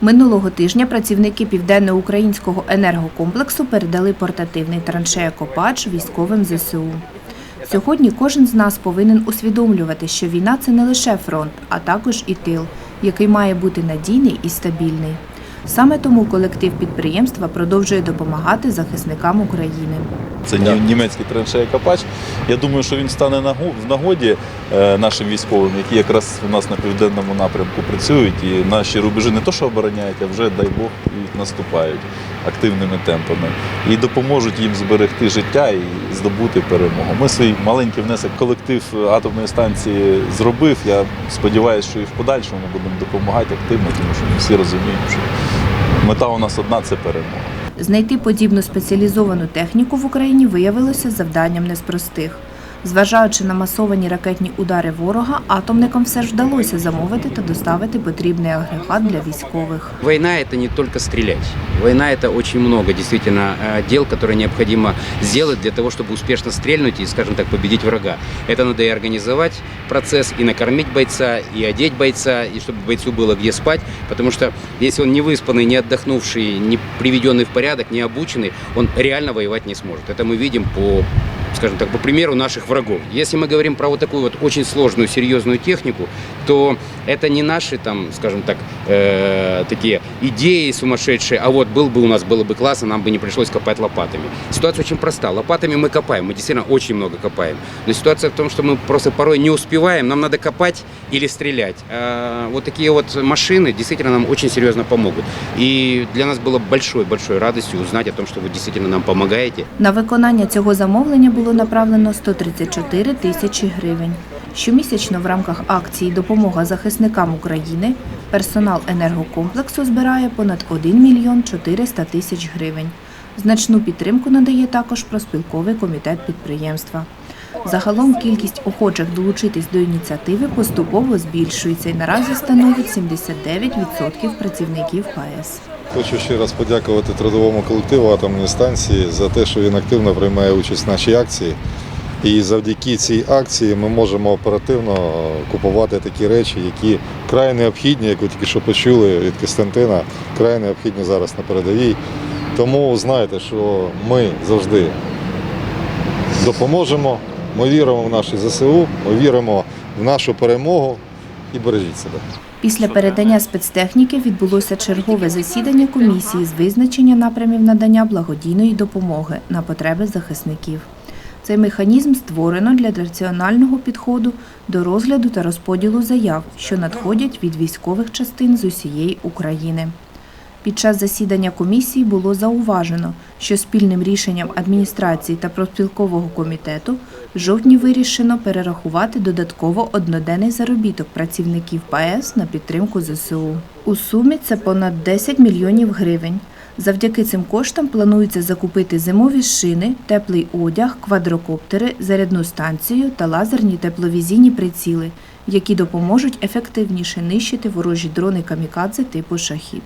Минулого тижня працівники південноукраїнського енергокомплексу передали портативний траншея-копач військовим ЗСУ. Сьогодні кожен з нас повинен усвідомлювати, що війна це не лише фронт, а також і тил, який має бути надійний і стабільний. Саме тому колектив підприємства продовжує допомагати захисникам України. Це німецький траншей «Копач». Я думаю, що він стане в нагоді е, нашим військовим, які якраз у нас на південному напрямку працюють, і наші рубежі не то, що обороняють, а вже, дай Бог, і наступають активними темпами. І допоможуть їм зберегти життя і здобути перемогу. Ми свій маленький внесок колектив атомної станції зробив. Я сподіваюся, що і в подальшому будемо допомагати активно, тому що ми всі розуміємо, що мета у нас одна це перемога. Знайти подібну спеціалізовану техніку в Україні виявилося завданням не з простих. Зважаючи на масовані ракетні удари ворога, атомникам все ж вдалося замовити та доставити потрібний агрегат для військових. Война – это не только стрелять. Война – это очень много действительно э, дел, которые необходимо сделать для того, чтобы успешно стрельнуть и, скажем так, победить врага. Это надо и организовать процесс, и накормить бойца, и одеть бойца, и чтобы бойцу было где спать. Потому что если он не выспанный, не отдохнувший, не приведенный в порядок, не обученный, он реально воевать не сможет. Это мы видим по скажем так, по примеру наших врагов. Если мы говорим про вот такую вот очень сложную, серьезную технику, то это не наши там, скажем так, э, такие идеи сумасшедшие, а вот был бы у нас, было бы классно, нам бы не пришлось копать лопатами. Ситуация очень проста. Лопатами мы копаем, мы действительно очень много копаем. Но ситуация в том, что мы просто порой не успеваем, нам надо копать или стрелять. А вот такие вот машины действительно нам очень серьезно помогут. И для нас было большой-большой радостью узнать о том, что вы действительно нам помогаете. На виконання цього замовлення було направлено 134 тисячі гривень. Щомісячно в рамках акції Допомога захисникам України персонал енергокомплексу збирає понад 1 мільйон 400 тисяч гривень. Значну підтримку надає також проспілковий комітет підприємства. Загалом кількість охочих долучитись до ініціативи поступово збільшується і наразі становить 79% працівників ПАЕС. Хочу ще раз подякувати трудовому колективу атомної станції за те, що він активно приймає участь в нашій акції. І завдяки цій акції ми можемо оперативно купувати такі речі, які край необхідні, як ви тільки що почули від Костянтина, край необхідні зараз на передовій. Тому знайте, що ми завжди допоможемо. Ми віримо в наші ЗСУ, ми віримо в нашу перемогу і бережіть себе. Після передання спецтехніки відбулося чергове засідання комісії з визначення напрямів надання благодійної допомоги на потреби захисників. Цей механізм створено для раціонального підходу до розгляду та розподілу заяв, що надходять від військових частин з усієї України. Під час засідання комісії було зауважено, що спільним рішенням адміністрації та профспілкового комітету в жовтні вирішено перерахувати додатково одноденний заробіток працівників ПАЕС на підтримку ЗСУ. У сумі це понад 10 мільйонів гривень. Завдяки цим коштам планується закупити зимові шини, теплий одяг, квадрокоптери, зарядну станцію та лазерні тепловізійні приціли, які допоможуть ефективніше нищити ворожі дрони камікадзе типу шахід.